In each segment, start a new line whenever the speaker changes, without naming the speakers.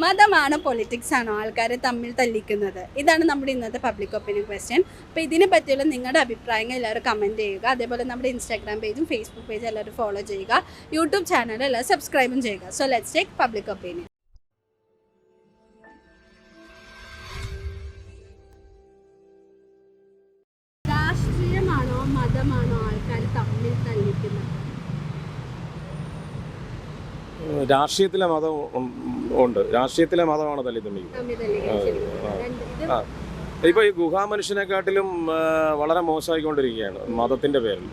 മതമാണോ politics ആണോ ആൾക്കാരെ തമ്മിൽ തല്ലിക്കുന്നത്? ഇതാണ് നമ്മുടെ ഇന്നത്തെ പബ്ലിക് ഒപ്പീനിയൻ ക്വസ്റ്റ്യൻ അപ്പോൾ ഇതിനെ പറ്റിയുള്ള നിങ്ങളുടെ അഭിപ്രായങ്ങൾ എല്ലാവരും കമന്റ് ചെയ്യുക. അതേപോലെ നമ്മുടെ ഇൻസ്റ്റാഗ്രാം പേജും ഫേസ്ബുക്ക് പേജും എല്ലാവരും ഫോളോ ചെയ്യുക. യൂട്യൂബ് ചാനൽ എല്ലാവരും സബ്സ്ക്രൈബും ചെയ്യുക. So let's take public opinion
രാഷ്ട്രീയത്തിലെ മതം ഉണ്ട്. രാഷ്ട്രീയത്തിലെ മതമാണ് തല്ലി തമ്മിക്കുന്നത് ഇപ്പോൾ ഈ ഗുഹാമനുഷ്യനെക്കാട്ടിലും വളരെ മോശമായിക്കൊണ്ടിരിക്കുകയാണ് മതത്തിന്റെ പേരിൽ.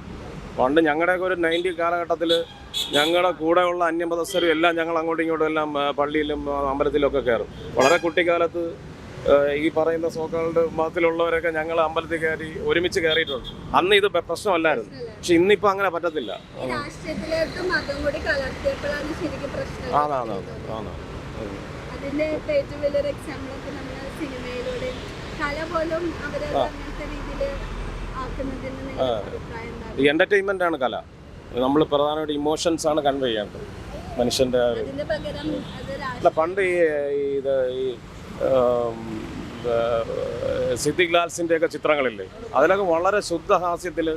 പണ്ട് ഞങ്ങളുടെയൊക്കെ ഒരു നയന്റി കാലഘട്ടത്തിൽ ഞങ്ങളുടെ കൂടെയുള്ള അന്യമതസ്ഥരും എല്ലാം ഞങ്ങൾ അങ്ങോട്ടും ഇങ്ങോട്ടും എല്ലാം പള്ളിയിലും അമ്പലത്തിലും ഒക്കെ കയറും. വളരെ കുട്ടിക്കാലത്ത് ഈ പറയുന്ന സോക്കാളുടെ മതത്തിലുള്ളവരൊക്കെ ഞങ്ങൾ അമ്പലത്തിൽ കയറി ഒരുമിച്ച് കയറിയിട്ടുണ്ട്. അന്ന് ഇത് പ്ര- പ്രശ്നമല്ലായിരുന്നു. പക്ഷെ ഇന്നിപ്പോൾ അങ്ങനെ പറ്റത്തില്ല.
എന്റർടൈൻമെന്റ്
ആണാണ് ആണ്
അതിന്റെ ഇപ്പൊ ഏറ്റവും വലിയൊരു എക്സാമ്പിൾ ഒക്കെ നമ്മുടെ സിനിമയിലൂടെ കല പോലും അവരെ
ആ.
അങ്ങനത്തെ രീതിയിൽ ആക്കുന്നതിന് നിങ്ങൾക്ക് അഭിപ്രായം എന്താണ്?
ഈ എന്റർടൈൻമെന്റ് ആണ് കല. നമ്മൾ പ്രധാനമായിട്ട് ഇമോഷൻസ് ആണ് കൺവേ ചെയ്യേണ്ടത്.
മനുഷ്യന്റെ
അല്ല പണ്ട് ഈ ഇത് ഈ സിദ്ദിഖ് ലാൽസിന്റെ ഒക്കെ ചിത്രങ്ങളില്ലേ? അതിലൊക്കെ വളരെ ശുദ്ധഹാസ്യത്തിൽ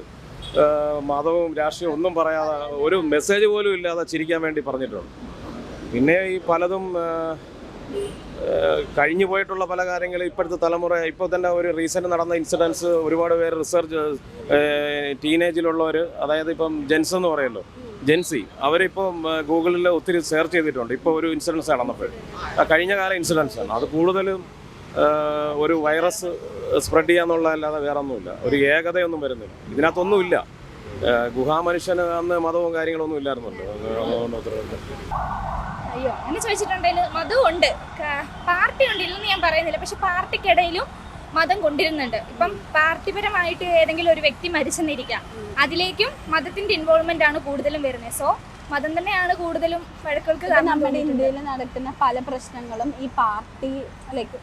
മതവും രാഷ്ട്രീയവും ഒന്നും പറയാതെ ഒരു മെസ്സേജ് പോലും ഇല്ലാതെ ചിരിക്കാൻ വേണ്ടി പറഞ്ഞിട്ടുണ്ട്. പിന്നെ ഈ പലതും കഴിഞ്ഞു പോയിട്ടുള്ള പല കാര്യങ്ങളും ഇപ്പോഴത്തെ തലമുറ ഇപ്പോൾ തന്നെ ഒരു റീസെന്റ് നടന്ന ഇൻസിഡൻസ് ഒരുപാട് പേര് റിസർച്ച് ടീനേജിലുള്ളവർ അതായത് ഇപ്പം ജെൻസ് എന്ന് പറയുമല്ലോ ജെൻസി അവരിപ്പോൾ ഗൂഗിളിൽ ഒത്തിരി സെർച്ച് ചെയ്തിട്ടുണ്ട്. ഇപ്പോൾ ഒരു ഇൻസിഡൻസ് നടന്നപ്പോൾ. കഴിഞ്ഞ കാല ഇൻസിഡൻസ് ആണ്. അത് കൂടുതലും ഒരു വൈറസ് സ്പ്രെഡ് ചെയ്യാന്നുള്ളതല്ലാതെ വേറെ ഒന്നുമില്ല ഒരു ഏകതയൊന്നും വരുന്നില്ല. ഇതിനകത്തൊന്നുമില്ല. ഗുഹാമനുഷ്യന് അന്ന് മതവും കാര്യങ്ങളൊന്നും അത്ര-
അയ്യോ അങ്ങനെ ചോദിച്ചിട്ടുണ്ടെങ്കിൽ മതവും ഉണ്ട് പാർട്ടി ഉണ്ട് ഇല്ലെന്ന് ഞാൻ പറയുന്നില്ല. പക്ഷെ പാർട്ടിക്കിടയിലും മതം കൊണ്ടിരുന്നുണ്ട്. ഇപ്പം പാർട്ടിപരമായിട്ട് ഏതെങ്കിലും ഒരു വ്യക്തി മരിച്ചെന്നിരിക്കാം. അതിലേക്കും മതത്തിന്റെ ഇൻവോൾവ്മെന്റ് ആണ് കൂടുതലും വരുന്നത്. സോ മതം തന്നെയാണ് കൂടുതലും വഴക്കുകൾക്ക്
നമ്മുടെ. ഇന്ത്യയിൽ നടക്കുന്ന പല പ്രശ്നങ്ങളും ഈ പാർട്ടി ലൈക്ക്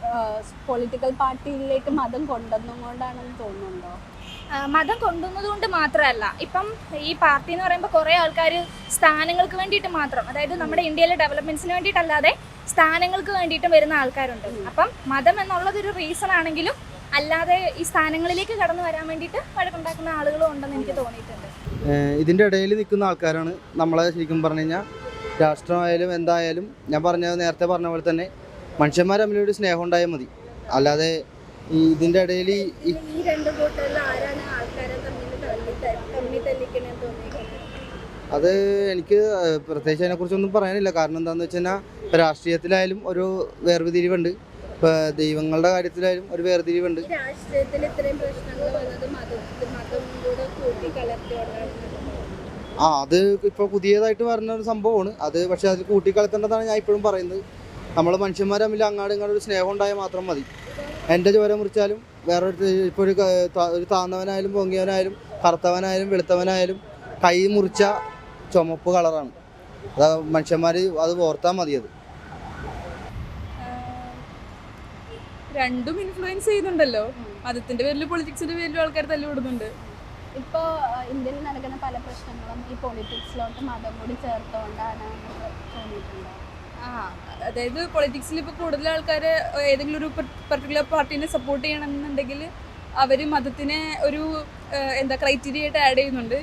പൊളിറ്റിക്കൽ പാർട്ടിയിലേക്ക് മതം കൊണ്ടുവന്നുകൊണ്ടാണെന്ന് തോന്നുന്നുണ്ടോ?
മതം കൊണ്ടുവന്നത് കൊണ്ട് മാത്രമല്ല. ഇപ്പം ഈ പാർട്ടി എന്ന് പറയുമ്പോൾ കുറേ ആൾക്കാർ സ്ഥാനങ്ങൾക്ക് വേണ്ടിയിട്ട് മാത്രം അതായത് നമ്മുടെ ഇന്ത്യയിലെ ഡെവലപ്മെന്റ്സിന് വേണ്ടിയിട്ടല്ലാതെ സ്ഥാനങ്ങൾക്ക് വേണ്ടിയിട്ടും വരുന്ന ആൾക്കാരുണ്ട്. അപ്പം മതം എന്നുള്ളതൊരു റീസൺ ആണെങ്കിലും അല്ലാതെ ഈ സ്ഥാനങ്ങളിലേക്ക് കടന്നു വരാൻ വേണ്ടിയിട്ട് വഴക്കുണ്ടാക്കുന്ന ആളുകളും ഉണ്ടെന്ന് എനിക്ക് തോന്നിയിട്ടുണ്ട്.
ഇതിന്റെ ഇടയിൽ നിൽക്കുന്ന ആൾക്കാരാണ് നമ്മളെ ശരിക്കും പറഞ്ഞു കഴിഞ്ഞാൽ രാഷ്ട്രമായാലും എന്തായാലും ഞാൻ പറഞ്ഞ നേരത്തെ പറഞ്ഞ പോലെ തന്നെ മനുഷ്യന്മാർ തമ്മിലൊരു സ്നേഹം ഉണ്ടായാൽ മതി. അല്ലാതെ ഈ ഇതിന്റെ ഇടയിൽ അത് എനിക്ക് പ്രത്യേകിച്ച് അതിനെക്കുറിച്ചൊന്നും പറയാനില്ല. കാരണം എന്താണെന്ന് വെച്ച് കഴിഞ്ഞാൽ ഇപ്പോൾ രാഷ്ട്രീയത്തിലായാലും ഒരു വേർതിരിവുണ്ട് ഇപ്പോൾ ദൈവങ്ങളുടെ കാര്യത്തിലായാലും ഒരു വേർതിരിവുണ്ട്
രാഷ്ട്രീയത്തിൽ ഇത്രയും പ്രശ്നങ്ങൾ വന്നത് മതം
ആ അത് ഇപ്പോൾ പുതിയതായിട്ട് വരുന്ന ഒരു സംഭവമാണ്. അത് പക്ഷെ അതിൽ കൂട്ടിക്കളത്തേണ്ടതാണ് ഞാൻ ഇപ്പോഴും പറയുന്നത്. നമ്മൾ മനുഷ്യന്മാർ തമ്മിൽ അങ്ങാടും ഇങ്ങോട്ട് ഒരു സ്നേഹം ഉണ്ടായാൽ മാത്രം മതി. എന്റെ ചോര മുറിച്ചാലും വേറെ ഇപ്പോൾ ഒരു ഒരു താന്നവനായാലും പൊങ്ങിയവനായാലും കറുത്തവനായാലും വെളുത്തവനായാലും കൈ മുറിച്ച ചുമപ്പ് കളറാണ്. അത് മനുഷ്യന്മാർ അത് ഓർത്താൽ മതി അത്.
രണ്ടും ഇൻഫ്ലുവൻസ് ചെയ്യുന്നുണ്ടല്ലോ. മതത്തിന്റെ പേരിൽ പൊളിറ്റിക്സിന്റെ പേരിലും ആൾക്കാർ തല്ലുവിടുന്നുണ്ട്
ഇപ്പോൾ ഇന്ത്യയിൽ നടക്കുന്ന പല പ്രശ്നങ്ങളും ഈ പൊളിറ്റിക്സിലോട്ട് മതം കൂടി ചേർത്തുകൊണ്ടാണ് തോന്നിയിട്ടുണ്ടോ?
ആ അതായത് പൊളിറ്റിക്സിൽ ഇപ്പോൾ കൂടുതൽ ആൾക്കാർ ഏതെങ്കിലും ഒരു പർട്ടിക്കുലർ പാർട്ടീനെ സപ്പോർട്ട് ചെയ്യണമെന്നുണ്ടെങ്കിൽ അവർ മതത്തിനെ ഒരു എന്താ ക്രൈറ്റീരിയ ആയിട്ട് ആഡ് ചെയ്യുന്നുണ്ട്.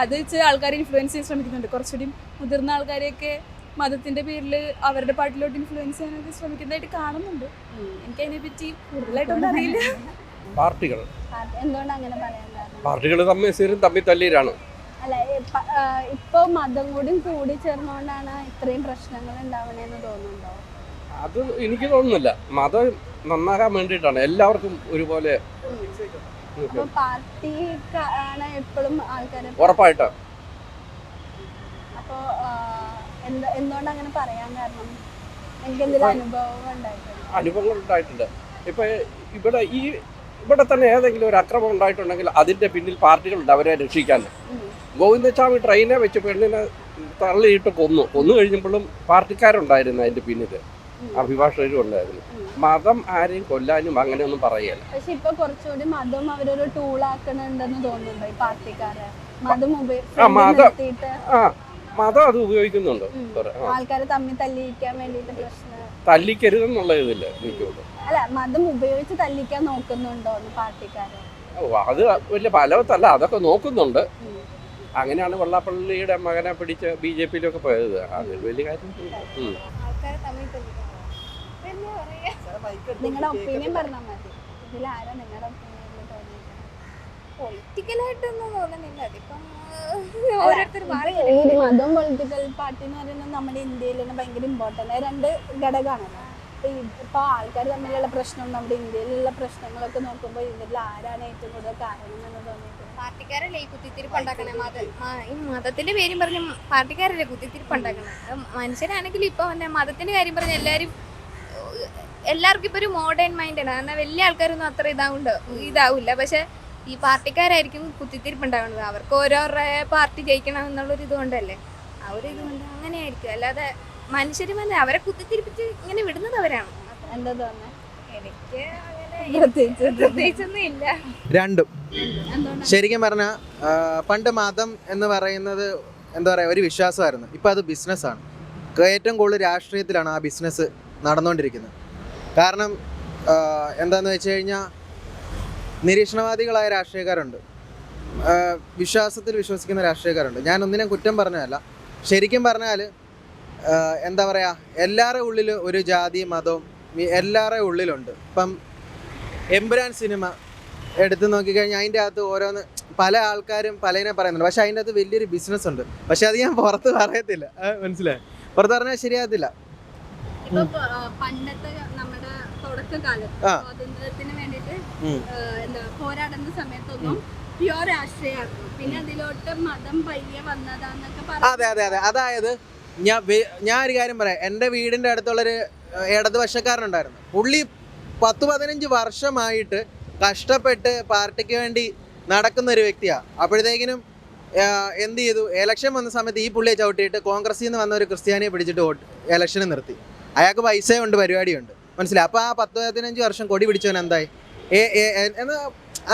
അത് വെച്ച് ആൾക്കാരെ ഇൻഫ്ലുവൻസ് ചെയ്യാൻ ശ്രമിക്കുന്നുണ്ട്. കുറച്ചുകൂടി മുതിർന്ന ആൾക്കാരെയൊക്കെ മതത്തിന്റെ പേരിൽ അവരുടെ പാർട്ടിയിലോട്ട് ഇൻഫ്ലുവൻസ് ചെയ്യാനൊക്കെ ശ്രമിക്കുന്നതായിട്ട് കാണുന്നുണ്ട്. എനിക്ക് അതിനെപ്പറ്റി കൂടുതലായിട്ടൊന്നും അറിയില്ല.
പാർട്ടികൾ.
എന്തുകൊണ്ട് അങ്ങനെ പറയാൻ
പാർട്ടികൾ തമ്മിൽ സ്ഥിരം തമ്മിൽ തല്ലീരാണ്
അല്ല ഇപ്പോൾ മതം കൂടി കൂടി ചേർന്നുകൊണ്ടാണ് ഇത്രയും പ്രശ്നങ്ങൾ ഉണ്ടാവണേന്ന് തോന്നുന്നുണ്ടോ?
അത് എനിക്ക് തോന്നുന്നില്ല. മതം നന്നാകാൻ വേണ്ടിയിട്ടാണ് എല്ലാവർക്കും ഒരുപോലെ ഉറപ്പായിട്ട്. അനുഭവങ്ങൾ ഉണ്ടായിട്ടുണ്ട്. ഇപ്പൊ ഇവിടെ ഈ ഇവിടെ തന്നെ ഏതെങ്കിലും ഒരു അക്രമം ഉണ്ടായിട്ടുണ്ടെങ്കിൽ അതിന്റെ പിന്നിൽ പാർട്ടികളുണ്ട് അവരെ രക്ഷിക്കാൻ. ഗോവിന്ദസ്വാമി ട്രെയിനെ വെച്ച് പെണ്ണിനെ തള്ളിയിട്ട് കൊന്നു. കൊന്നു കഴിഞ്ഞപ്പോഴും പാർട്ടിക്കാരുണ്ടായിരുന്നു അതിന്റെ പിന്നിൽ. അഭിഭാഷകരും ഉണ്ടായിരുന്നു. മതം ആരെയും കൊല്ലാനും അങ്ങനെയൊന്നും പറയല്ല.
പക്ഷെ ഇപ്പൊ കുറച്ചുകൂടി മതം അവരൊരു ടൂൾ ആക്കണുണ്ടെന്ന് തോന്നുന്നുണ്ടോ ഈ പാർട്ടിക്കാരെ? മതം
ആ, മതം. അത് ഉപയോഗിക്കുന്നുണ്ട്.
ആൾക്കാരെ തമ്മിൽ തല്ലിയിക്കാൻ വേണ്ടിയിട്ട് പ്രശ്നം.
തല്ലിക്കരുതെന്നുള്ള ഇതില്ല എനിക്കുള്ളൂ
അല്ല മതം ഉപയോഗിച്ച് തല്ലിക്കാൻ നോക്കുന്നുണ്ടോ
ഓ അത് വലിയ ഫലവത്തല്ല അതൊക്കെ നോക്കുന്നുണ്ട്. അങ്ങനെയാണ് വെള്ളാപ്പള്ളിയുടെ മകനെ പിടിച്ച് ബി ജെ പിയിലൊക്കെ പോയത്. അത് വലിയ കാര്യം
നിങ്ങളുടെ ഒപ്പീനിയൻ പറഞ്ഞാൽ മതി. ഇതിൽ ആരാ നിങ്ങളുടെ ഒപ്പീനിയനിൽ തോന്നിയിരിക്കുന്നത്
പൊളിറ്റിക്കലായിട്ടൊന്നും തോന്നുന്നില്ല. അതിപ്പം ഓരോരുത്തർ മാറി
ഈ മതം പൊളിറ്റിക്കൽ പാർട്ടി എന്ന് പറയുന്നത് നമ്മുടെ ഇന്ത്യയിൽ തന്നെ ഭയങ്കര ഇമ്പോർട്ടന്റ് രണ്ട് ഘടകമാണല്ലോ. ഇപ്പോൾ ആൾക്കാർ തമ്മിലുള്ള പ്രശ്നം നമ്മുടെ ഇന്ത്യയിലുള്ള പ്രശ്നങ്ങളൊക്കെ നോക്കുമ്പോൾ ഇതിൽ ആരാണ് ഏറ്റവും കൂടുതൽ കാരണം എന്ന്
പാർട്ടിക്കാരല്ലേ ഈ ഈ മതത്തിന്റെ പേരും പറഞ്ഞ് പാർട്ടിക്കാരല്ലേ കുത്തിത്തിരിപ്പ് മനുഷ്യരാണെങ്കിലും ഇപ്പൊ മതത്തിന്റെ കാര്യം പറഞ്ഞ എല്ലാരും എല്ലാവർക്കും ഇപ്പൊ ഒരു മോഡേൺ മൈൻഡാണ് കാരണം വലിയ ആൾക്കാരൊന്നും അത്ര ഇതാവുണ്ട് ഇതാവില്ല. പക്ഷെ ഈ പാർട്ടിക്കാരായിരിക്കും കുത്തിത്തിരിപ്പ് ഉണ്ടാവുന്നത് അവർക്ക് ഓരോരുടെ പാർട്ടി ജയിക്കണം എന്നുള്ളൊരു ഇതുകൊണ്ടല്ലേ ആ ഒരു ഇതുകൊണ്ട് അങ്ങനെയായിരിക്കും. അല്ലാതെ മനുഷ്യര് അവരെ കുത്തിത്തിരിപ്പിച്ച് ഇങ്ങനെ വിടുന്നത് അവരാണ്.
എന്താ തോന്നുന്നത്
എനിക്ക് അങ്ങനെ
പ്രത്യേകിച്ച്
പ്രത്യേകിച്ചൊന്നും ഇല്ല.
രണ്ടും. ശരിക്കും പറഞ്ഞ പണ്ട് മതം എന്ന് പറയുന്നത് എന്താ പറയുക ഒരു വിശ്വാസമായിരുന്നു. ഇപ്പം അത് ബിസിനസ്സാണ്. ഏറ്റവും കൂടുതൽ രാഷ്ട്രീയത്തിലാണ് ആ ബിസിനസ് നടന്നുകൊണ്ടിരിക്കുന്നത് കാരണം എന്താന്ന് വെച്ച് കഴിഞ്ഞാൽ നിരീക്ഷണവാദികളായ രാഷ്ട്രീയക്കാരുണ്ട്. വിശ്വാസത്തിൽ വിശ്വസിക്കുന്ന രാഷ്ട്രീയക്കാരുണ്ട്. ഞാൻ ഒന്നിനും കുറ്റം പറഞ്ഞതല്ല. ശരിക്കും പറഞ്ഞാൽ എന്താ പറയുക എല്ലാവരുടെ ഉള്ളിൽ ഒരു ജാതി മതവും എല്ലാവരുടെ ഉള്ളിലുണ്ട്. ഇപ്പം എമ്പുരാൻ സിനിമ എടുത്തു നോക്കിക്കഴിഞ്ഞാൽ അതിന്റെ അകത്ത് ഓരോന്ന് പല ആൾക്കാരും പലതിനെ പറയുന്നുണ്ട്. പക്ഷേ അതിന്റെ അകത്ത് വലിയൊരു ബിസിനസ് ഉണ്ട്. പക്ഷെ അത് ഞാൻ പുറത്ത് പറയത്തില്ല. മനസ്സിലായി? പുറത്ത് പറഞ്ഞാൽ ശരിയാകത്തില്ല.
പണ്ടത്തെ നമ്മുടെ തുടക്കകാലത്ത്
ആ.
സ്വാതന്ത്ര്യത്തിന് വേണ്ടിയിട്ട് എന്താ പോരാടുന്ന സമയത്തൊന്നും പ്യുവർ രാഷ്ട്രീയമായിരുന്നു പിന്നെ അതിലോട്ട് മതം പയ്യെ വന്നതാന്നൊക്കെ
അതെ അതെ അതെ. അതായത് ഞാൻ ഞാൻ ഒരു കാര്യം പറയാം. എന്റെ വീടിന്റെ അടുത്തുള്ളൊരു ഇടതുപക്ഷക്കാരനുണ്ടായിരുന്നു പുള്ളി പത്ത് പതിനഞ്ച് വർഷമായിട്ട് കഷ്ടപ്പെട്ട് പാർട്ടിക്ക് വേണ്ടി നടക്കുന്ന ഒരു വ്യക്തിയാണ് അപ്പോഴത്തേക്കിനും എന്ത് ചെയ്തു? എലക്ഷൻ വന്ന സമയത്ത് ഈ പുള്ളിയെ ചവിട്ടിയിട്ട് കോൺഗ്രസിൽ നിന്ന് വന്ന ഒരു ക്രിസ്ത്യാനിയെ പിടിച്ചിട്ട് വോട്ട് എലക്ഷന് നിർത്തി. അയാൾക്ക് പൈസയുണ്ട് പരിപാടിയുണ്ട് മനസ്സിലായി? അപ്പോൾ ആ പത്ത് പതിനഞ്ച് വർഷം കൊടി പിടിച്ചവൻ എന്തായി?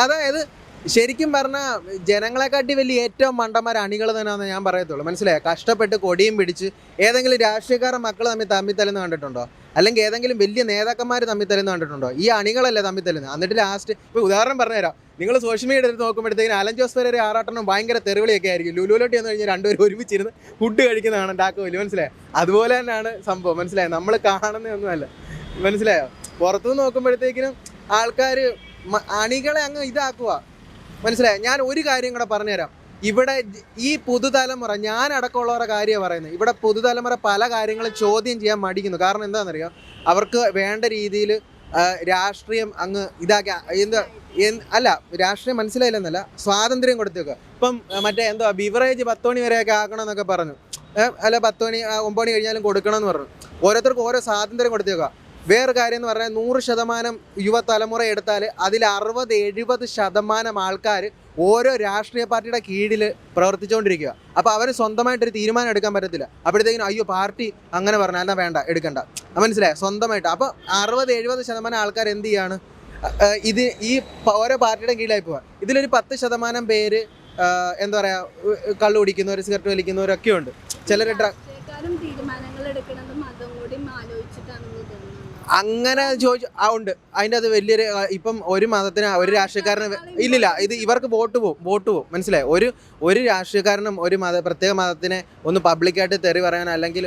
അതായത് ശരിക്കും പറഞ്ഞാൽ ജനങ്ങളെക്കാട്ടി വലിയ ഏറ്റവും മണ്ടന്മാർ അണികൾ തന്നെയാണെന്ന് ഞാൻ പറയത്തുള്ളൂ. മനസ്സിലായോ? കഷ്ടപ്പെട്ട് കൊടിയും പിടിച്ച് ഏതെങ്കിലും രാഷ്ട്രീയക്കാരുടെ മക്കൾ തമ്മിൽ തമ്മിൽ തല്ലെന്ന് കണ്ടിട്ടുണ്ടോ? അല്ലെങ്കിൽ ഏതെങ്കിലും വലിയ നേതാക്കന്മാർ തമ്മിൽ തല്ലെന്ന് കണ്ടിട്ടുണ്ടോ? ഈ അണികളല്ലേ തമ്മിൽ തല്ലുന്നത്. എന്നിട്ട് ലാസ്റ്റ് ഇപ്പോൾ ഉദാഹരണം പറഞ്ഞുതരാം. നിങ്ങൾ സോഷ്യൽ മീഡിയ എടുത്ത് നോക്കുമ്പോഴത്തേക്കും അലൻ ജോസ് വരെ ആറാട്ടനും ഭയങ്കര തെറിവിളിയൊക്കെ ആയിരിക്കും. ലുലുലോട്ടി എന്ന് കഴിഞ്ഞാൽ രണ്ടുപേരും ഒരുമിച്ചിരുന്ന് ഫുഡ് കഴിക്കുന്നതാണ് ഡാക്കോൽ മനസ്സിലായോ? അതുപോലെ തന്നെയാണ് സംഭവം. മനസ്സിലായോ? നമ്മൾ കാണുന്നതൊന്നുമല്ല. മനസ്സിലായോ? പുറത്തുനിന്ന് നോക്കുമ്പോഴത്തേക്കിനും ആൾക്കാർ അണികളെ അങ്ങ് ഇതാക്കുക മനസ്സിലായോ? ഞാൻ ഒരു കാര്യം കൂടെ പറഞ്ഞുതരാം. ഇവിടെ ഈ പുതുതലമുറ ഞാൻ അടക്കമുള്ളവരുടെ കാര്യമാണ് പറയുന്നത് ഇവിടെ പുതുതലമുറ പല കാര്യങ്ങളും ചോദ്യം ചെയ്യാൻ മടിക്കുന്നു. കാരണം എന്താണെന്നറിയോ? അവർക്ക് വേണ്ട രീതിയിൽ രാഷ്ട്രീയം അങ്ങ് ഇതാക്കി എന്താ അല്ല രാഷ്ട്രീയം മനസ്സിലായില്ലെന്നല്ല സ്വാതന്ത്ര്യം കൊടുത്തേക്കുക. ഇപ്പം മറ്റേ എന്തോ ബിവറേജ് പത്ത് മണി വരെയൊക്കെ ആക്കണം എന്നൊക്കെ പറഞ്ഞു അല്ല പത്ത് മണി ഒമ്പത് മണി കഴിഞ്ഞാലും കൊടുക്കണം എന്ന് പറഞ്ഞു. ഓരോരുത്തർക്കും ഓരോ സ്വാതന്ത്ര്യം കൊടുത്തേക്കുക. വേറെ കാര്യം എന്ന് പറഞ്ഞാൽ നൂറ് ശതമാനം യുവതലമുറ എടുത്താൽ അതിൽ അറുപത് എഴുപത് ശതമാനം ആൾക്കാർ ഓരോ രാഷ്ട്രീയ പാർട്ടിയുടെ കീഴിൽ പ്രവർത്തിച്ചുകൊണ്ടിരിക്കുക. അപ്പോൾ അവർ സ്വന്തമായിട്ടൊരു തീരുമാനം എടുക്കാൻ പറ്റത്തില്ല. അപ്പോഴത്തേക്കിനും അയ്യോ പാർട്ടി അങ്ങനെ പറഞ്ഞാൽ എന്നാൽ വേണ്ട എടുക്കണ്ട. മനസ്സിലായി? സ്വന്തമായിട്ട്. അപ്പോൾ അറുപത് എഴുപത് ശതമാനം ആൾക്കാർ എന്ത് ചെയ്യാണ്? ഇത് ഈ ഓരോ പാർട്ടിയുടെ കീഴിലായി പോവുക. ഇതിലൊരു പത്ത് ശതമാനം പേര് എന്താ പറയുക കള്ളു കുടിക്കുന്നവർ സിഗരറ്റ് വലിക്കുന്നവരൊക്കെ ഉണ്ട്. ചിലർ
ഡ്രഗ് തീരുമാനങ്ങൾ മതം കൂടി ആലോചിച്ചിട്ടാണെന്ന് തോന്നുന്നു
അങ്ങനെ ചോദിച്ചു ആ ഉണ്ട്. അതിന്റെ അത് വലിയൊരു ഇപ്പം ഒരു മതത്തിന് ഒരു രാഷ്ട്രീയക്കാരന് ഇല്ലില്ല ഇത് ഇവർക്ക് വോട്ട് പോകും വോട്ട് പോകും മനസ്സിലായി? ഒരു ഒരു രാഷ്ട്രീയക്കാരനും ഒരു മത പ്രത്യേക മതത്തിനെ ഒന്ന് പബ്ലിക്കായിട്ട് തെറി പറയാൻ അല്ലെങ്കിൽ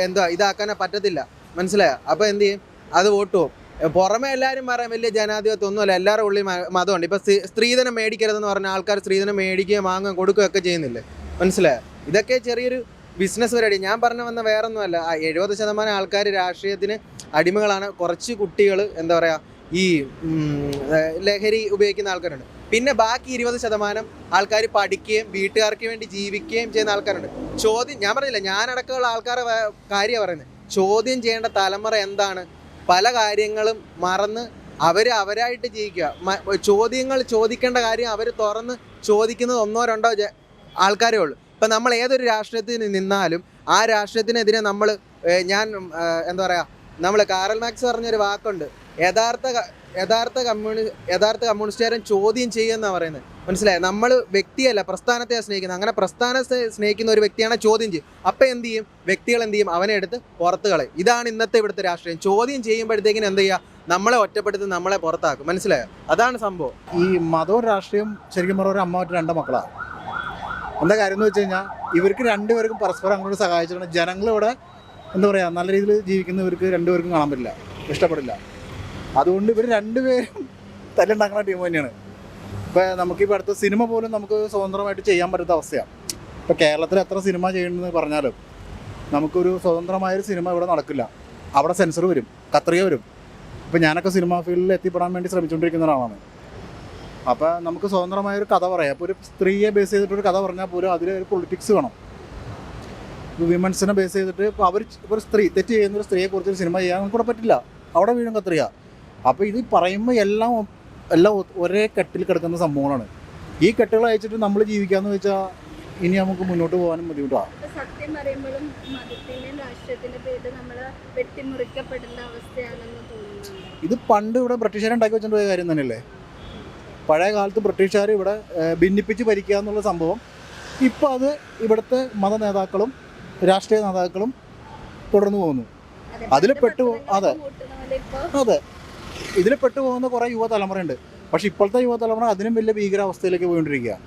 എന്താ ഇതാക്കാനോ പറ്റത്തില്ല. മനസ്സിലായോ? അപ്പോൾ എന്ത് ചെയ്യും? അത് വോട്ട് പോകും പുറമെ എല്ലാവരും പറയാം വലിയ ജനാധിപത്യം ഒന്നുമല്ല എല്ലാവരുടെ ഉള്ളിൽ മതമുണ്ട്. ഇപ്പം സ്ത്രീ- സ്ത്രീധനം മേടിക്കരുതെന്ന് പറഞ്ഞ ആൾക്കാർ സ്ത്രീധനം മേടിക്കുകയും വാങ്ങുകയും കൊടുക്കുകയും ഒക്കെ ചെയ്യുന്നില്ലേ? മനസ്സിലായോ? ഇതൊക്കെ ചെറിയൊരു ബിസിനസ് പരിപാടി ഞാൻ പറഞ്ഞു വന്ന വേറൊന്നുമല്ല. എഴുപത് ശതമാനം ആൾക്കാർ രാഷ്ട്രീയത്തിന് അടിമകളാണ്. കുറച്ച് കുട്ടികൾ എന്താ പറയുക ഈ ലഹരി ഉപയോഗിക്കുന്ന ആൾക്കാരുണ്ട്. പിന്നെ ബാക്കി ഇരുപത് ശതമാനം ആൾക്കാർ പഠിക്കുകയും വീട്ടുകാർക്ക് വേണ്ടി ജീവിക്കുകയും ചെയ്യുന്ന ആൾക്കാരുണ്ട്. ചോദ്യം ഞാൻ പറഞ്ഞില്ല ഞാനടക്കമുള്ള ആൾക്കാരെ കാര്യമാണ് പറയുന്നത് ചോദ്യം ചെയ്യേണ്ട തലമുറ എന്താണ്? പല കാര്യങ്ങളും മറന്ന് അവർ അവരായിട്ട് ജീവിക്കുക. ചോദ്യങ്ങൾ ചോദിക്കേണ്ട കാര്യം അവർ തുറന്ന് ചോദിക്കുന്നത് ഒന്നോ രണ്ടോ ആൾക്കാരേ ഉള്ളൂ. ഇപ്പം നമ്മൾ ഏതൊരു രാഷ്ട്രീയത്തിന് നിന്നാലും ആ രാഷ്ട്രീയത്തിനെതിരെ നമ്മൾ ഞാൻ എന്താ പറയുക നമ്മൾ കാറൽ മാക്സ് പറഞ്ഞൊരു വാക്കുണ്ട്. യഥാർത്ഥ യഥാർത്ഥ കമ്മ്യൂണി യഥാർത്ഥ കമ്മ്യൂണിസ്റ്റുകാരൻ ചോദ്യം ചെയ്യുമെന്നാണ് പറയുന്നത്. മനസ്സിലായോ? നമ്മൾ വ്യക്തിയല്ല പ്രസ്ഥാനത്തെ സ്നേഹിക്കുന്നത്. അങ്ങനെ പ്രസ്ഥാനത്തെ സ്നേഹിക്കുന്ന ഒരു വ്യക്തിയാണ് ചോദ്യം ചെയ്യും. അപ്പം എന്ത് ചെയ്യും? വ്യക്തികൾ എന്ത് ചെയ്യും? അവനെ എടുത്ത് പുറത്ത് കളയും. ഇതാണ് ഇന്നത്തെ ഇവിടുത്തെ രാഷ്ട്രീയം. ചോദ്യം ചെയ്യുമ്പോഴത്തേക്കിനും എന്ത് ചെയ്യുക നമ്മളെ ഒറ്റപ്പെടുത്തി നമ്മളെ പുറത്താക്കും. മനസ്സിലായോ? അതാണ് സംഭവം.
ഈ മതവും രാഷ്ട്രീയം ശരിക്കും പറഞ്ഞ ഒരു അമ്മ രണ്ട് മക്കളാണ് എന്താ കാര്യം എന്ന് വെച്ച് കഴിഞ്ഞാൽ ഇവർക്ക് രണ്ടുപേർക്കും പരസ്പരം അങ്ങോട്ട് സഹായിച്ചിട്ടുണ്ട്. ജനങ്ങളിവിടെ എന്താ പറയുക നല്ല രീതിയിൽ ജീവിക്കുന്നവർക്ക് രണ്ടുപേർക്കും കാണാൻ പറ്റില്ല ഇഷ്ടപ്പെടില്ല. അതുകൊണ്ട് ഇവർ രണ്ടുപേരും തല്ലുണ്ടാക്കുന്ന ടീം തന്നെയാണ്. ഇപ്പം നമുക്കിപ്പോൾ അടുത്ത സിനിമ പോലും നമുക്ക് സ്വതന്ത്രമായിട്ട് ചെയ്യാൻ പറ്റാത്ത അവസ്ഥയാണ് ഇപ്പോൾ കേരളത്തിൽ എത്ര സിനിമ ചെയ്യണമെന്ന് പറഞ്ഞാലും നമുക്കൊരു സ്വതന്ത്രമായൊരു സിനിമ ഇവിടെ നടക്കില്ല. അവിടെ സെൻസർ വരും കത്രിക വരും. ഇപ്പം ഞാനൊക്കെ സിനിമാ ഫീൽഡിൽ എത്തിപ്പെടാൻ വേണ്ടി ശ്രമിച്ചുകൊണ്ടിരിക്കുന്ന ഒരാളാണ്. അപ്പോൾ നമുക്ക് സ്വതന്ത്രമായൊരു കഥ പറയാം. അപ്പോൾ ഒരു സ്ത്രീയെ ബേസ് ചെയ്തിട്ടൊരു കഥ പറഞ്ഞാൽ പോലും അതിൽ ഒരു പൊളിറ്റിക്സ് വേണം. വിമൻസിനെ ബേസ് ചെയ്തിട്ട് ഇപ്പോൾ അവർ ഇപ്പോൾ ഒരു സ്ത്രീ തെറ്റ് ചെയ്യുന്ന ഒരു സ്ത്രീയെ കുറിച്ച് ഒരു സിനിമ ചെയ്യാൻ ഇവിടെ പറ്റില്ല. അവിടെ വീഴും കത്രിക അപ്പോൾ ഇത് പറയുമ്പോൾ എല്ലാം എല്ലാം ഒരേ കെട്ടിൽ കിടക്കുന്ന സംഭവങ്ങളാണ്. ഈ കെട്ടുകൾ അയച്ചിട്ട് നമ്മൾ ജീവിക്കാന്ന് വെച്ചാൽ ഇനി നമുക്ക് മുന്നോട്ട് പോകാനും ബുദ്ധിമുട്ടാണ്
സത്യം പറയുമ്പോഴും മതത്തിന്റെയും രാഷ്ട്രീയത്തിന്റെ പേരിൽ നമ്മൾ വെട്ടിമുറിക്കപ്പെടേണ്ട അവസ്ഥയാണെന്ന്
ഇത് പണ്ട് ഇവിടെ ബ്രിട്ടീഷുകാർ ഉണ്ടാക്കി വെച്ചിട്ട് പോയ കാര്യം തന്നെയല്ലേ? പഴയ കാലത്ത് ബ്രിട്ടീഷുകാർ ഇവിടെ ഭിന്നിപ്പിച്ച് ഭരിക്കുക എന്നുള്ള സംഭവം. ഇപ്പോൾ അത് ഇവിടുത്തെ മത നേതാക്കളും രാഷ്ട്രീയ നേതാക്കളും തുടർന്നു പോകുന്നു.
അതിൽ
പെട്ടു- അതെ. അതെ. ഇതിൽ പെട്ടുപോകുന്ന കുറേ യുവതലമുറയുണ്ട്. പക്ഷെ ഇപ്പോഴത്തെ യുവതലമുറ അതിനും വലിയ ഭീകരാവസ്ഥയിലേക്ക് പോയിക്കൊണ്ടിരിക്കുക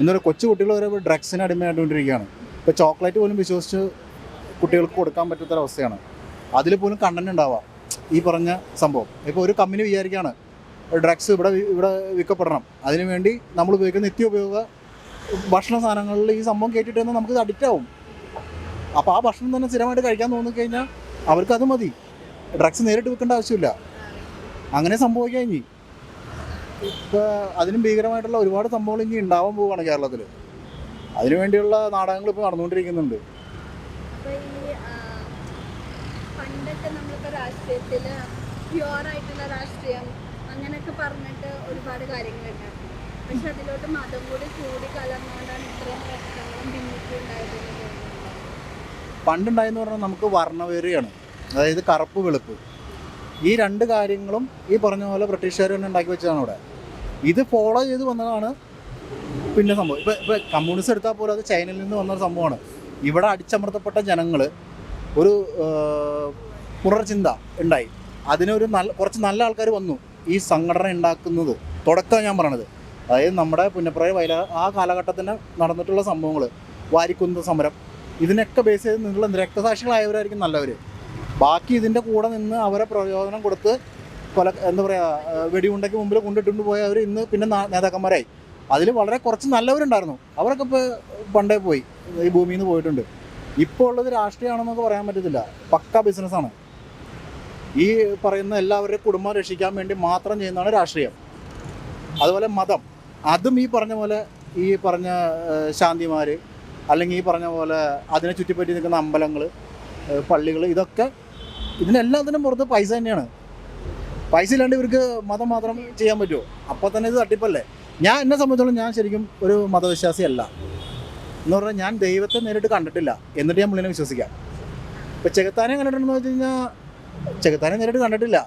എന്നൊരു കൊച്ചു കുട്ടികൾ വരെ ഡ്രഗ്സിന് അടിമയായിട്ടുകൊണ്ടിരിക്കുകയാണ് ഇപ്പോൾ ചോക്ലേറ്റ് പോലും വിശ്വസിച്ച് കുട്ടികൾക്ക് കൊടുക്കാൻ പറ്റാത്തൊരവസ്ഥയാണ്. അതിൽ പോലും കണ്ടന്റ് ഉണ്ടാവാം. ഈ പറഞ്ഞ സംഭവം. ഇപ്പോൾ ഒരു കമ്പനി വിചാരിക്കുകയാണ് ഡ്രഗ്സ് ഇവിടെ ഇവിടെ വിൽക്കപ്പെടണം. അതിനുവേണ്ടി നമ്മൾ ഉപയോഗിക്കുന്ന നിത്യോപയോഗ ഭക്ഷണ സാധനങ്ങളിൽ ഈ സംഭവം കേട്ടിട്ട് നമുക്ക് അഡിക്റ്റ് ആവും. അപ്പോൾ ആ ഭക്ഷണം തന്നെ സ്ഥിരമായിട്ട് കഴിക്കാൻ തോന്നിക്കഴിഞ്ഞാൽ അവർക്ക് അത് മതി. ഡ്രഗ്സ് നേരിട്ട് വെക്കേണ്ട ആവശ്യമില്ല. അങ്ങനെ സംഭവിക്കാൻ ഇനി. ഇപ്പോൾ അതിനും ഭീകരമായിട്ടുള്ള ഒരുപാട് സംഭവങ്ങൾ ഇനി ഉണ്ടാവാൻ പോവുകയാണ് കേരളത്തിൽ അതിനുവേണ്ടിയുള്ള നാടകങ്ങൾ ഇപ്പോൾ നടന്നുകൊണ്ടിരിക്കുന്നുണ്ട്.
പ്യുവർ ആയിട്ടുള്ള പറഞ്ഞിട്ട് ഒരുപാട് പക്ഷെ അതിലോട്ട് മതം കൂടി കൂടി കലർന്നുകൊണ്ടാണ് ഇത്രയും പ്രശ്നങ്ങളും പിന്നീട് തോന്നുന്നുണ്ട്
പണ്ടുണ്ടായെന്ന് പറഞ്ഞാൽ നമുക്ക് വർണവേറിയാണ് അതായത് കറുപ്പ് വെളുപ്പ്. ഈ രണ്ട് കാര്യങ്ങളും ഈ പറഞ്ഞ പോലെ ബ്രിട്ടീഷുകാർ തന്നെ ഉണ്ടാക്കി വെച്ചതാണ് ഇവിടെ ഇത് ഫോളോ ചെയ്ത് വന്നതാണ് പിന്നെ സംഭവം. ഇപ്പം ഇപ്പം കമ്മ്യൂണിസ്റ്റ് എടുത്താൽ പോലും അത് ചൈനയിൽ നിന്ന് വന്ന സംഭവമാണ്. ഇവിടെ അടിച്ചമർത്തപ്പെട്ട ജനങ്ങൾ ഒരു പുനർചിന്ത ഉണ്ടായി. അതിനൊരു നല്ല കുറച്ച് നല്ല ആൾക്കാർ വന്നു ഈ സംഘടന ഉണ്ടാക്കുന്നത്. തുടക്കം ഞാൻ പറയണത്. അതായത് നമ്മുടെ പുന്നപ്രായ വയല ആ കാലഘട്ടത്തിന് നടന്നിട്ടുള്ള സംഭവങ്ങൾ വാരിക്കുന്ന സമരം. ഇതിനൊക്കെ ബേസ് ചെയ്ത് നിന്നുള്ള രക്തസാക്ഷികളായവരായിരിക്കും നല്ലവർ ബാക്കി ഇതിന്റെ കൂടെ നിന്ന് അവരെ പ്രചോദനം കൊടുത്ത് കൊല എന്താ പറയുക വെടിയുണ്ടയ്ക്ക് മുമ്പിൽ കൊണ്ടിട്ടുണ്ട് പോയ അവർ ഇന്ന് പിന്നെ നേതാക്കന്മാരായി. അതിൽ വളരെ കുറച്ച് നല്ലവരുണ്ടായിരുന്നു. അവരൊക്കെ ഇപ്പോൾ പണ്ടേ പോയി ഈ ഭൂമിയിൽ നിന്ന് പോയിട്ടുണ്ട്. ഇപ്പോൾ ഉള്ളത് രാഷ്ട്രീയമാണെന്നൊക്കെ പറയാൻ പറ്റത്തില്ല. പക്ക ബിസിനസ്സാണ് ഈ പറയുന്ന എല്ലാവരുടെയും കുടുംബം രക്ഷിക്കാൻ വേണ്ടി മാത്രം ചെയ്യുന്നതാണ് രാഷ്ട്രീയം. അതുപോലെ മതം. അതും ഈ പറഞ്ഞ പോലെ ഈ പറഞ്ഞ ശാന്തിമാർ അല്ലെങ്കിൽ ഈ പറഞ്ഞ പോലെ അതിനെ ചുറ്റിപ്പറ്റി നിൽക്കുന്ന അമ്പലങ്ങൾ പള്ളികൾ ഇതൊക്കെ ഇതിനെല്ലാത്തിനും പുറത്ത് പൈസ തന്നെയാണ്. പൈസ ഇല്ലാണ്ട് ഇവർക്ക് മതം മാത്രം ചെയ്യാൻ പറ്റുമോ അപ്പോൾ തന്നെ ഇത് തട്ടിപ്പല്ലേ? ഞാൻ എന്നെ സംബന്ധിച്ചോളം ഞാൻ ശരിക്കും ഒരു മതവിശ്വാസിയല്ല എന്ന് പറഞ്ഞാൽ ഞാൻ ദൈവത്തെ നേരിട്ട് കണ്ടിട്ടില്ല. എന്നിട്ട് ഞാൻ പുള്ളിനെ വിശ്വസിക്കാം. ഇപ്പോൾ ചെകുത്താനെ കണ്ടിട്ടുണ്ടെന്ന് വെച്ച് കഴിഞ്ഞാൽ ചെകുത്താനെ നേരിട്ട് കണ്ടിട്ടില്ല.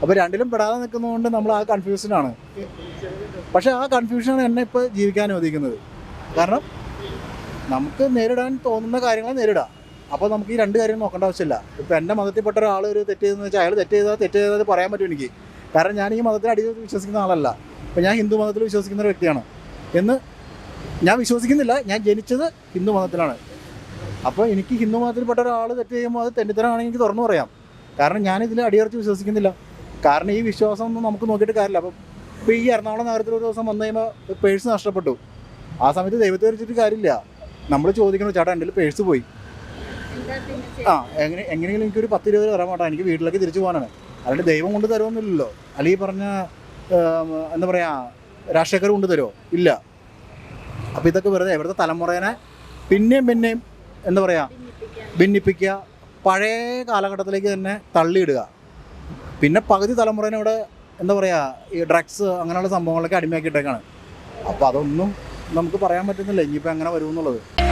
അപ്പോൾ രണ്ടിലും പെടാതെ നിൽക്കുന്നതുകൊണ്ട് നമ്മൾ ആ കൺഫ്യൂഷനാണ് പക്ഷേ ആ കൺഫ്യൂഷനാണ് എന്നെ ഇപ്പോൾ ജീവിക്കാൻ അനുവദിക്കുന്നത്. കാരണം നമുക്ക് നേരിടാൻ തോന്നുന്ന കാര്യങ്ങൾ നേരിടാം. അപ്പോൾ നമുക്ക് ഈ രണ്ട് കാര്യം നോക്കേണ്ട ആവശ്യമില്ല. ഇപ്പോൾ എന്റെ മതത്തിൽപ്പെട്ട ഒരാൾ ഒരു തെറ്റ് ചെയ്തെന്ന് വെച്ചാൽ അയാൾ തെറ്റ് ചെയ്താൽ തെറ്റ് ചെയ്താൽ പറയാൻ പറ്റും എനിക്ക്. കാരണം ഞാൻ ഈ മതത്തിൽ അടി വിശ്വസിക്കുന്ന ആളല്ല. അപ്പോൾ ഞാൻ ഹിന്ദു മതത്തിൽ വിശ്വസിക്കുന്ന ഒരു വ്യക്തിയാണ്. എന്ന് ഞാൻ വിശ്വസിക്കുന്നില്ല. ഞാൻ ജനിച്ചത് ഹിന്ദു മതത്തിലാണ്. അപ്പോൾ എനിക്ക് ഹിന്ദു മതത്തിൽപ്പെട്ട ഒരാൾ തെറ്റ് ചെയ്യുമ്പോൾ അത് തെണ്ടിത്തരമാണെങ്കിൽ എനിക്ക് തുറന്നു പറയാം. കാരണം ഞാനിതിൽ അടിയറച്ച് വിശ്വസിക്കുന്നില്ല. കാരണം ഈ വിശ്വാസം ഒന്നും നമുക്ക് നോക്കിയിട്ട് കാര്യമില്ല. അപ്പം ഇപ്പോൾ ഈ എറണാകുളം നഗരത്തിൽ ഒരു ദിവസം വന്നു കഴിയുമ്പോൾ പേഴ്സ് നഷ്ടപ്പെട്ടു. ആ സമയത്ത് ദൈവത്തെ വെച്ചിട്ട് കാര്യമില്ല. നമ്മൾ ചോദിക്കണം ചേട്ടാ എന്റെ പേഴ്സ് പോയി. ആ? എങ്ങനെ എങ്ങനെയെങ്കിലും എനിക്കൊരു പത്ത് ഇരുപത് തരാൻ മാട്ടാ എനിക്ക് വീട്ടിലേക്ക് തിരിച്ചു പോകാനാണ്. അല്ലാണ്ട് ദൈവം കൊണ്ട് തരുമെന്നില്ലല്ലോ അല്ലെങ്കിൽ പറഞ്ഞ എന്താ പറയുക രാഷ്ട്രീയക്കാർ കൊണ്ട് തരുമോ ഇല്ല. അപ്പോൾ ഇതൊക്കെ വെറുതെ ഇവിടുത്തെ തലമുറേനെ പിന്നെയും പിന്നെയും എന്താ പറയുക ഭിന്നിപ്പിക്കുക പഴയ കാലഘട്ടത്തിലേക്ക് തന്നെ തള്ളിയിടുക. പിന്നെ പകുതി തലമുറേനെ ഇവിടെ എന്താ പറയുക ഈ ഡ്രഗ്സ് അങ്ങനെയുള്ള സംഭവങ്ങളൊക്കെ അടിമയാക്കിയിട്ടേക്കാണ്. അപ്പോൾ അതൊന്നും നമുക്ക് പറയാൻ പറ്റുന്നില്ല. ഇനിയിപ്പോൾ എങ്ങനെ വരുമെന്നുള്ളത്